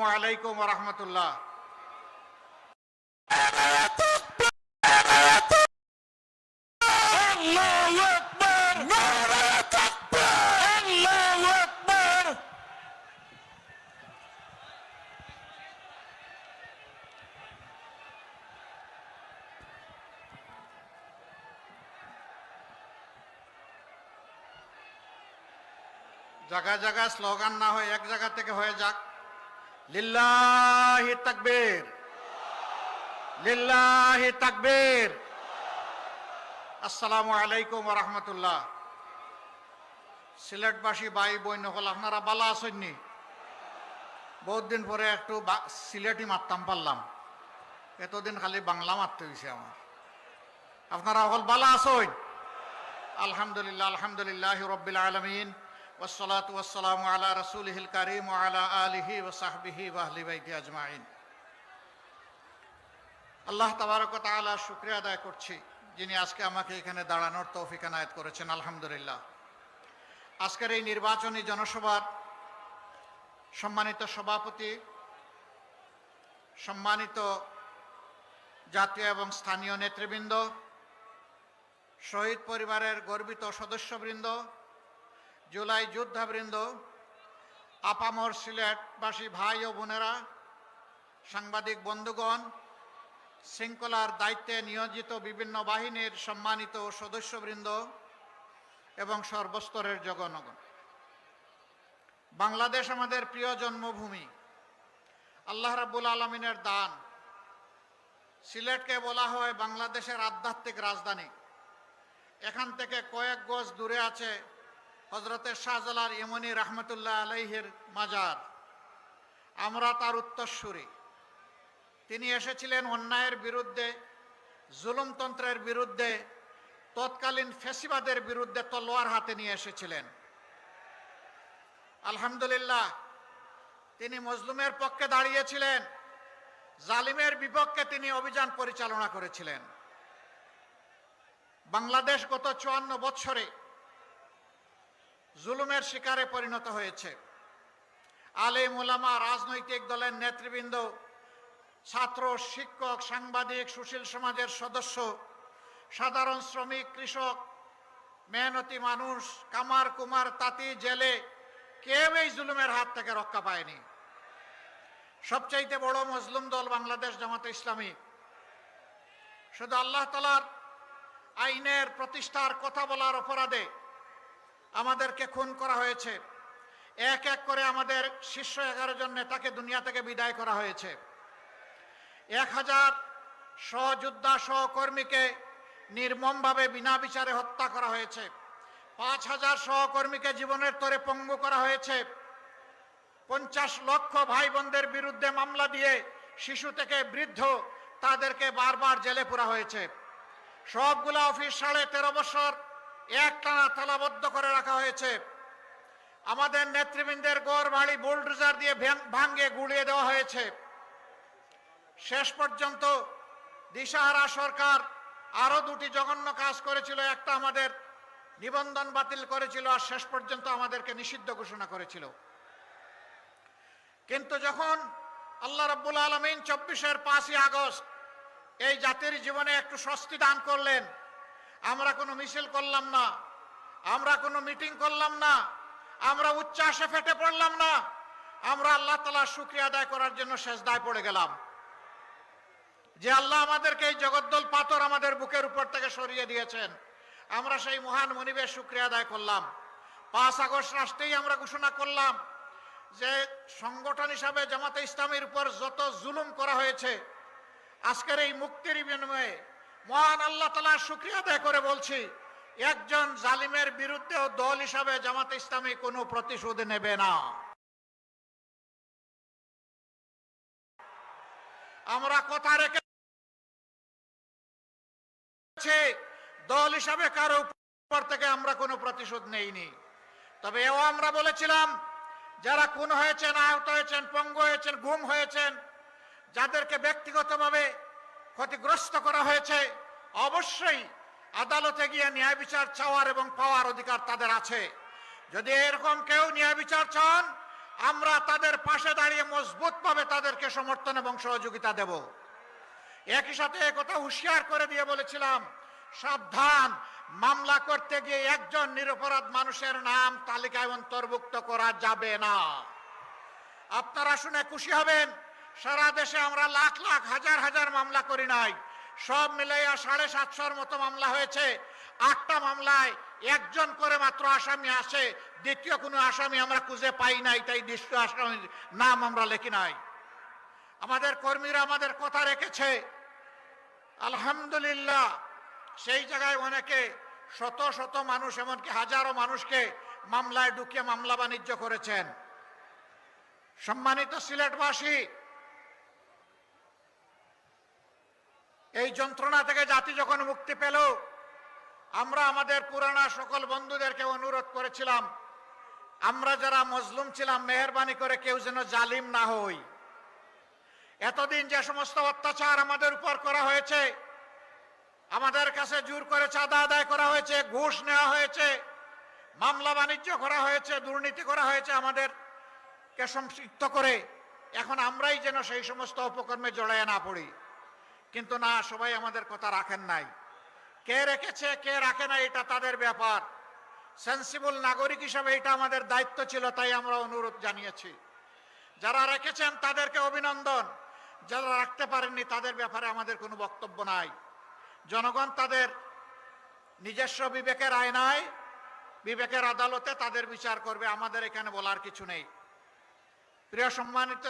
আসসালামু আলাইকুম রহমতুল্লাহ। আল্লাহু আকবার নারে তাকবীর আল্লাহু আকবার জায়গা জায়গায় স্লোগান না হয়ে এক জায়গা থেকে হয়ে যাক। লিল্লাহি তাকবীর। লিল্লাহি তাকবীর। আসসালামু আলাইকুম রহমতুল্লাহ। সিলেটবাসী ভাই, বোন হল আপনারা বালা আসেননি বহুত দিন পরে একটু সিলেটি মারতাম, পারলাম। এতদিন খালি বাংলা মারতে হয়েছে আমার। আপনারা হল বালা আসেন আলহামদুলিল্লাহ আলহামদুলিল্লাহ রব্বিল আলমিন। والصلاة والسلام على رسوله الكريم وعلى آله وصحبه وأهل بيته أجمعين আল্লাহ তাবারক তাআলা শুক্রিয়া আদায় করছি যিনি আজকে আমাকে এখানে দাঁড়ানোর তৌফিক এনায়েত করেছেন আলহামদুলিল্লাহ আজকের এই নির্বাচনী জনসভার সম্মানিত সভাপতি সম্মানিত জাতীয় এবং স্থানীয় নেতৃবৃন্দ শহীদ পরিবারের গর্বিত সদস্যবৃন্দ জুলাই যোদ্ধাবৃন্দ, আপামর সিলেটবাসী ভাই ও বোনেরা, সাংবাদিক বন্ধুগণ, শৃঙ্খলার দায়িত্বে নিয়োজিত বিভিন্ন বাহিনীর সম্মানিত সদস্যবৃন্দ এবং সর্বস্তরের জগনগণ বাংলাদেশ আমাদের প্রিয় জন্মভূমি। আল্লাহ রাব্বুল আলমিনের দান। সিলেটকে বলা হয় বাংলাদেশের আধ্যাত্মিক রাজধানী। এখান থেকে কয়েক গজ দূরে আছে হজরতের শাহজালাল ইমনি রহমতুল্লাহ আলাইহের মাজার। আমরা তার উত্তরসূরি। তিনি এসেছিলেন অন্যায়ের বিরুদ্ধে, জুলুমতন্ত্রের বিরুদ্ধে, তৎকালীন ফেসিবাদের বিরুদ্ধে তলোয়ার হাতে নিয়ে এসেছিলেন। আলহামদুলিল্লাহ, তিনি মজলুমের পক্ষে দাঁড়িয়েছিলেন, জালিমের বিপক্ষে তিনি অভিযান পরিচালনা করেছিলেন। বাংলাদেশ গত চুয়ান্ন বৎসরে জুলুমের শিকারে পরিণত হয়েছে। আলেম ওলামা রাজনৈতিক দলের নেতৃবৃন্দ, ছাত্র, শিক্ষক, সাংবাদিক, সুশীল সমাজের সদস্য, সাধারণ শ্রমিক, কৃষক, মেহনতি মানুষ, কামার, কুমার, তাঁতি, জেলে কেউ এই জুলুমের হাত থেকে রক্ষা পায়নি। সবচাইতে বড় মজলুম দল বাংলাদেশ জামাতে ইসলামী। শুধু আল্লাহ তালার আইনের প্রতিষ্ঠার কথা বলার অপরাধে আমাদেরকে খুন করা হয়েছে। এক এক করে আমাদের শীর্ষ এগারো জন নেতাকে দুনিয়া থেকে বিদায় করা হয়েছে। এক হাজার সহযোদ্ধা সহকর্মীকে নির্মমভাবে বিনা বিচারে হত্যা করা হয়েছে। পাঁচ হাজার সহকর্মীকে জীবনের তরে পঙ্গু করা হয়েছে। পঞ্চাশ লক্ষ ভাই বোনদের বিরুদ্ধে মামলা দিয়ে শিশু থেকে বৃদ্ধ তাদেরকে বারবার জেলে পুরা হয়েছে। সবগুলা অফিস সাড়ে তেরো বছর এক টানা তালাবদ্ধ করে রাখা হয়েছে। আমাদের নেতৃবৃন্দের গড় বাড়ি বুলডোজার দিয়ে ভাঙ্গে গুড়িয়ে দেওয়া হয়েছে। শেষ পর্যন্ত দিশাহারা সরকার আরও দুটি জঘন্য কাজ করেছিল, একটা আমাদের নিবন্ধন বাতিল করেছিল আর শেষ পর্যন্ত আমাদেরকে নিষিদ্ধ ঘোষণা করেছিল। কিন্তু যখন আল্লাহ রাব্বুল আলমিন চব্বিশের পাঁচই আগস্ট এই জাতির জীবনে একটু স্বস্তি দান করলেন আমরা কোনো মিছিল করলাম না। আমরা কোনো মিটিং করলাম না। আমরা উচ্চাসে ফেটে পড়লাম না। আমরা আল্লাহ তালার শুক্রিয়া আদায় করার জন্য শেষ দায় পড়ে গেলাম। যে আল্লাহ আমাদেরকে এই জগদ্দল পাথর আমাদের বুকের উপর থেকে সরিয়ে দিয়েছেন, আমরা সেই মহান মনিবের শুক্রিয়া আদায় করলাম। পাঁচ আগস্ট রাষ্ট্রেই আমরা ঘোষণা করলাম যে সংগঠন হিসাবে জামাতে ইসলামের উপর যত জুলুম করা হয়েছে, আজকের এই মুক্তির বিনিময়ে মহান আল্লাহ তালা শুক্রিয়া আদায় করে বলছি, একজন জালিমের বিরুদ্ধেও দল হিসাবে জামাত ইসলামী কোনো প্রতিশোধ নেবে না। আমরা কথা রেখে দল হিসাবে কারও উপর থেকে আমরা কোনো প্রতিশোধ নেইনি। তবে এও আমরা বলেছিলাম, যারা খুন হয়েছেন, আহত হয়েছেন, পঙ্গু হয়েছেন, গুম হয়েছেন, যাদেরকে ব্যক্তিগতভাবে ক্ষতিগ্রস্ত করা হয়েছে, অবশ্যই আদালতে গিয়ে ন্যায় বিচার চাওয়ার এবং পাওয়ার অধিকার তাদের আছে। যদি এরকম কেউ ন্যায় বিচার চান, আমরা তাদের পাশে দাঁড়িয়ে মজবুতভাবে তাদেরকে সমর্থন এবং সহযোগিতা দেব। একই সাথে কথা হুঁশিয়ার করে দিয়ে বলেছিলাম, সাবধান, মামলা করতে গিয়ে একজন নিরপরাধ মানুষের নাম তালিকায় অন্তর্ভুক্ত করা যাবে না। আপনারা শুনে খুশি হবেন সারা দেশে আমরা লাখ লাখ, হাজার হাজার মামলা করি নাই। সব মিলাইয়া সাড়ে সাতশোর মতো মামলা হয়েছে। আটটা মামলায় একজন করে মাত্র আসামি আসে। দ্বিতীয় কোনো আসামি আমরা খুঁজে পাই নাই, তাই দ্বিতীয় আসামির নাম আমরা লিখি নাই। আমাদের কর্মীরা আমাদের কথা রেখেছে। আলহামদুলিল্লাহ, সেই জায়গায় অনেকে শত শত মানুষ, এমনকি হাজারো মানুষকে মামলায় ঢুকিয়ে মামলা বাণিজ্য করেছেন। সম্মানিত সিলেটবাসী এই যন্ত্রণা থেকে জাতি যখন মুক্তি পেল, আমরা আমাদের পুরানা সকল বন্ধুদেরকে অনুরোধ করেছিলাম, আমরা যারা মজলুম ছিলাম, মেহরবানি করে কেউ যেন জালিম না হই। এতদিন যে সমস্ত অত্যাচার আমাদের উপর করা হয়েছে, আমাদের কাছে জোর করে চাঁদা আদায় করা হয়েছে, ঘুষ নেওয়া হয়েছে, মামলা বাণিজ্য করা হয়েছে, দুর্নীতি করা হয়েছে আমাদেরকে সম্পৃক্ত করে, এখন আমরাই যেন সেই সমস্ত অপকর্মে জড়ায় না পড়ি। কিন্তু না, সবাই আমাদের কথা রাখেন নাই। কে রেখেছে, কে রাখে না এটা তাদের ব্যাপার। সেন্সিবল নাগরিক হিসাবে এটা আমাদের দায়িত্ব ছিল, তাই আমরা অনুরোধ জানিয়েছি। যারা রেখেছেন, তাদেরকে অভিনন্দন। যারা রাখতে পারেননি, তাদের ব্যাপারে আমাদের কোনো বক্তব্য নাই। জনগণ তাদের নিজস্ব বিবেকের আয়নায় বিবেকের আদালতে তাদের বিচার করবে, আমাদের এখানে বলার কিছু নেই। প্রিয় সম্মানিত